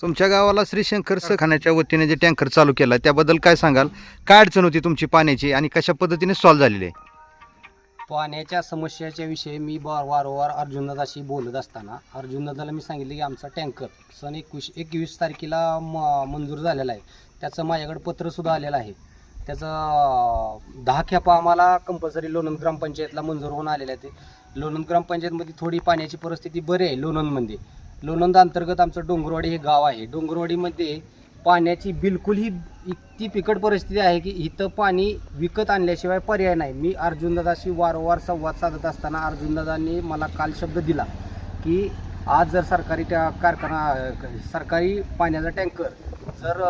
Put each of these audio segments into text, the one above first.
तुमच्या गावाला श्री शंकर सखाण्याच्या वतीने जे टँकर चालू केला त्याबद्दल काय सांगाल? काय अडचण होती तुमची पाण्याची आणि कशा पद्धतीने सॉल्व्ह झालेली आहे? पाण्याच्या समस्याच्या विषयी मी वार वारंवार अर्जुनदाशी बोलत असताना अर्जुनदाला मी सांगितलं की आमचा टँकर सन एकवीस एकवीस तारखेला म मंजूर झालेला आहे. त्याचं माझ्याकडे पत्रसुद्धा आलेलं आहे. त्याचं दहा खेपा आम्हाला कंपल्सरी लोणंद ग्रामपंचायतला मंजूर होऊन आलेलं आहे ते लोणंद ग्रामपंचायतमध्ये थोडी पाण्याची परिस्थिती बरी आहे लोणंदमध्ये. लोणंद अंतर्गत आमचं डोंगरवाडी हे गाव आहे. डोंगरवाडीमध्ये पाण्याची बिलकुल ही इतकी बिकट परिस्थिती आहे की इथं पाणी विकत आणल्याशिवाय पर्याय नाही. मी अर्जुनदादाशी वारंवार संवाद साधत असताना अर्जुनदादांनी मला काल शब्द दिला की आज जर सरकारी त्या कारखाना सरकारी पाण्याचा टँकर जर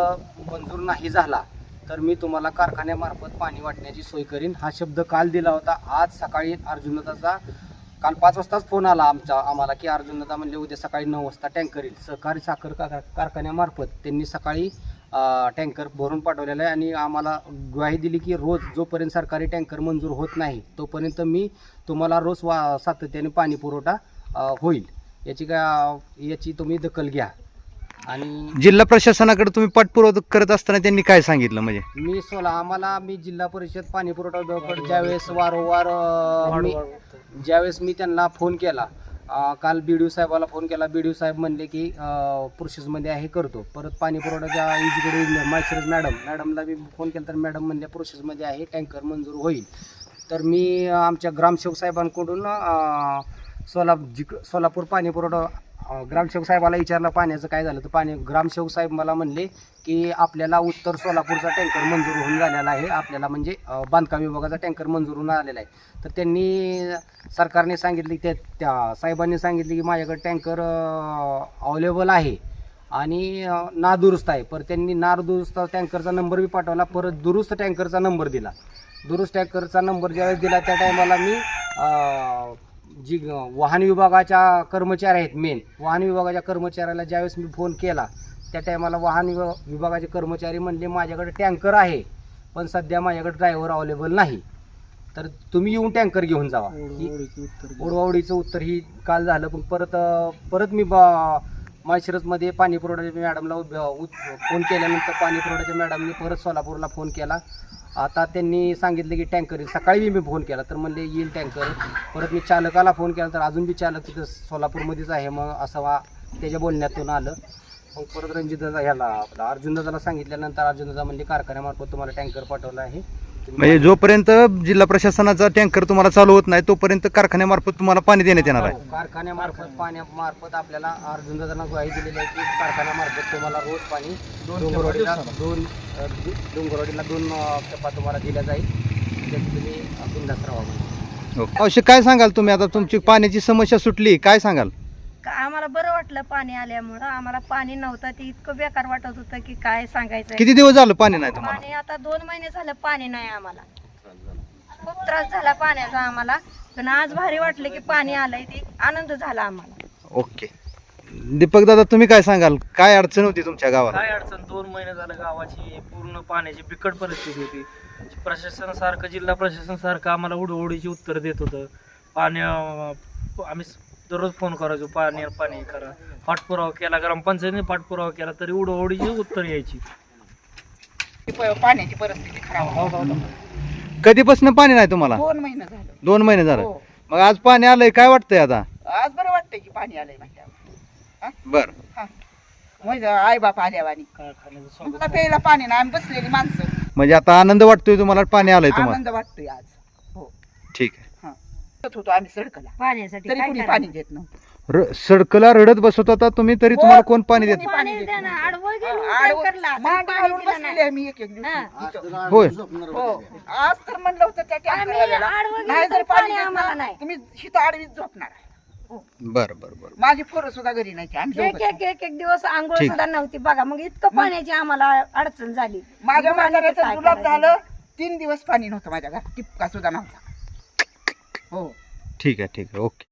मंजूर नाही झाला तर मी तुम्हाला कारखान्यामार्फत पाणी वाटण्याची सोय करीन. हा शब्द काल दिला होता. आज सकाळी अर्जुनदाचा काल पाच वाजताच फोन आला आमचा आम्हाला की अर्जुनदा म्हणले उद्या सकाळी नऊ वाजता टँकर येईल. सहकारी साखर का कारखान्यामार्फत त्यांनी सकाळी टँकर भरून पाठवलेला आहे आणि आम्हाला ग्वाही दिली की रोज जोपर्यंत सरकारी टँकर मंजूर होत नाही तोपर्यंत मी तुम्हाला रोज वा सातत्याने पाणी पुरवठा होईल. याची काय याची तुम्ही दखल घ्या. आणि जिल्हा प्रशासनाकडे तुम्ही पाठपुरावा करत असताना त्यांनी काय सांगितलं म्हणजे? मी सोला आम्हाला मी जिल्हा परिषद पाणी पुरवठा विभागाकडे ज्यावेळेस वारंवार अ, मी ज्यावेळेस मी त्यांना फोन केला अ, काल बी डी साहेबाला फोन केला बी डी साहेब म्हणले की प्रोसेसमध्ये आहे करतो. परत पाणी पुरवठ्याच्या इंजिकडे मायसरज मॅडम मॅडमला मी फोन केला तर मॅडम म्हणले प्रोसेसमध्ये आहे टँकर मंजूर होईल. तर मी अ, आमच्या ग्रामसेवक साहेबांकडून अ, सोला जिक सोलापूर पाणी पुरवठा ग्रामसेवक साहेबाला विचारलं पाण्याचं काय झालं? तर पाणी ग्रामसेवक साहेब मला म्हणले की आपल्याला उत्तर सोलापूरचा टँकर मंजूर होऊन झालेला आहे. आपल्याला म्हणजे बांधकाम विभागाचा टँकर मंजूर होऊन आलेला आहे. तर त्यांनी सरकारने सांगितले की त्या त्या साहेबांनी सांगितले की माझ्याकडे टँकर अवेलेबल आहे आणि नादुरुस्त आहे. पर त्यांनी नादुरुस्त टँकरचा नंबर बी पाठवला. परत दुरुस्त टँकरचा नंबर दिला. दुरुस्त टँकरचा नंबर ज्यावेळेस दिला त्या टायमाला मी जी वाहन विभागाच्या कर्मचारी आहेत मेन वाहन विभागाच्या कर्मचाऱ्याला ज्यावेळेस मी फोन केला त्या टायमाला वाहन विभा- विभागाचे कर्मचारी म्हणले माझ्याकडे टँकर आहे पण सध्या माझ्याकडे ड्रायव्हर अवेलेबल नाही. तर तुम्ही येऊन टँकर घेऊन जावा. ही ओढवाओढीचं उत्तर ही काल झालं पण परत परत मी बा माळशिरसमध्ये पाणी पुरवठ्याच्या मॅडमला उभ- उत- फोन केल्यानंतर पाणी पुरवठ्याच्या मॅडमने परत सोलापूरला फोन केला. आता त्यांनी सांगितलं की टँकर सकाळी मी फोन केला तर म्हणले येईल टँकर. परत मी चालकाला फोन केला तर अजून बी चालक तिथं सोलापूरमध्येच आहे मग असं वा त्याच्या बोलण्यातून आलं. मग परत रणजितदादा ह्याला आपला अर्जुनदादाला सांगितल्यानंतर अर्जुनदादा म्हणजे कारखान्यामार्फत तुम्हाला टँकर पाठवला आहे. म्हणजे जोपर्यंत जिल्हा प्रशासनाचा टँकर तुम्हाला चालू होत नाही तोपर्यंत कारखान्यामार्फत तुम्हाला पाणी देण्यात येणार आहे. हो, कारखान्यामार्फत पाण्यामार्फत आपल्याला अर्जुनदादांना ग्वाही दिलेली आहे की कारखान्यामार्फत तुम्हाला रोज पाणी डोंगरवाडीला दोन अ, दु- डोंगरवाडीला दोन अ, खेपा तुम्हाला दिल्या जाईल. तुम्ही बिनधास्त राहा. अवश्य काय सांगाल तुम्ही? आता तुमची पाण्याची समस्या सुटली काय सांगाल? आम्हाला बरं वाटलं पाणी आल्यामुळं. आम्हाला पाणी नव्हतं. ते इतकं बेकार वाटत होतं की काय सांगायचं किती दिवस झालं पाणी नाही तुम्हाला? पाणी आता दोन महिने झालं पाणी नाही आम्हाला. खूप त्रास झाला पाण्याचा आम्हाला. पण आज भारी वाटलं की पाणी आलंय ते. आनंद झाला आम्हाला. ओके. दीपक दादा तुम्ही काय सांगाल? काय अडचण होती तुमच्या गावाला काय अडचण? दोन महिने झालं गावाची पूर्ण पाण्याची बिकट परिस्थिती होती. प्रशासन सारखं जिल्हा प्रशासन सारखं आम्हाला उडवडीची उत्तर देत होतं. पाणी अं, आम्ही दररोज फोन करायचो पाणी पाणी करा. पाठपुरावा केला ग्रामपंचायतीने पाठपुरावा केला तरी उडवडीची उत्तर यायची. पाण्याची परिस्थिती खराब आहे. कधीपासून पाणी नाही तुम्हाला? दोन महिने झालं. दोन महिने झालं. हो. मग आज पाणी आलंय काय वाटतंय आता? आज बरं वाटतंय की पाणी आलंय बर. म्हणजे आई बाप आल्यावानी कारखान्याचं मला प्यायला पाणी नाही आम्ही बसलेली माणसं. म्हणजे आता आनंद वाटतोय तुम्हाला पाणी आलंय तुम्हाला? आनंद वाटतोय आज. हो. ठीक आहे. होतो आम्ही सडकला पाण्यासाठी तरी काय कुणी करायचं? पाणी देत नव्हतं र- सडकला रडत बसत होता तुम्ही तरी हो, तुम्हाला कोण पाणी देत कोणी पाणी देत द्या ना, नव्हतं. आडवं गेलो आडवं- टँकरला, तरी मांडी पाणी घालून दिलं बसलेली नाही. आहे मी एक एक दिवशी इथं. होय हो आज तर म्हणलं होतं त्या आम्ही टँकरवाल्याला, आडवं गेलो नाही तरी जर पाणी पाणी देत आम्हाला ना, नाही. तुम्ही हिथं आडवीच झोपणार आहे. बर बर बर माझी पोरं सुद्धा घरी नाही आम्ही एक दोघंच. एक एक एक दिवस आंघोळ ठीक. सुद्धा नव्हती बघा मग इतकं पाण्याची आम्हाला अडचण झाली माझ्या म्हाताऱ्याचं करायचं? झालं तीन दिवस पाणी नव्हतं माझ्या घरात टिपका सुद्धा नव्हता हो. ठीक आहे ठीक आहे. ओके.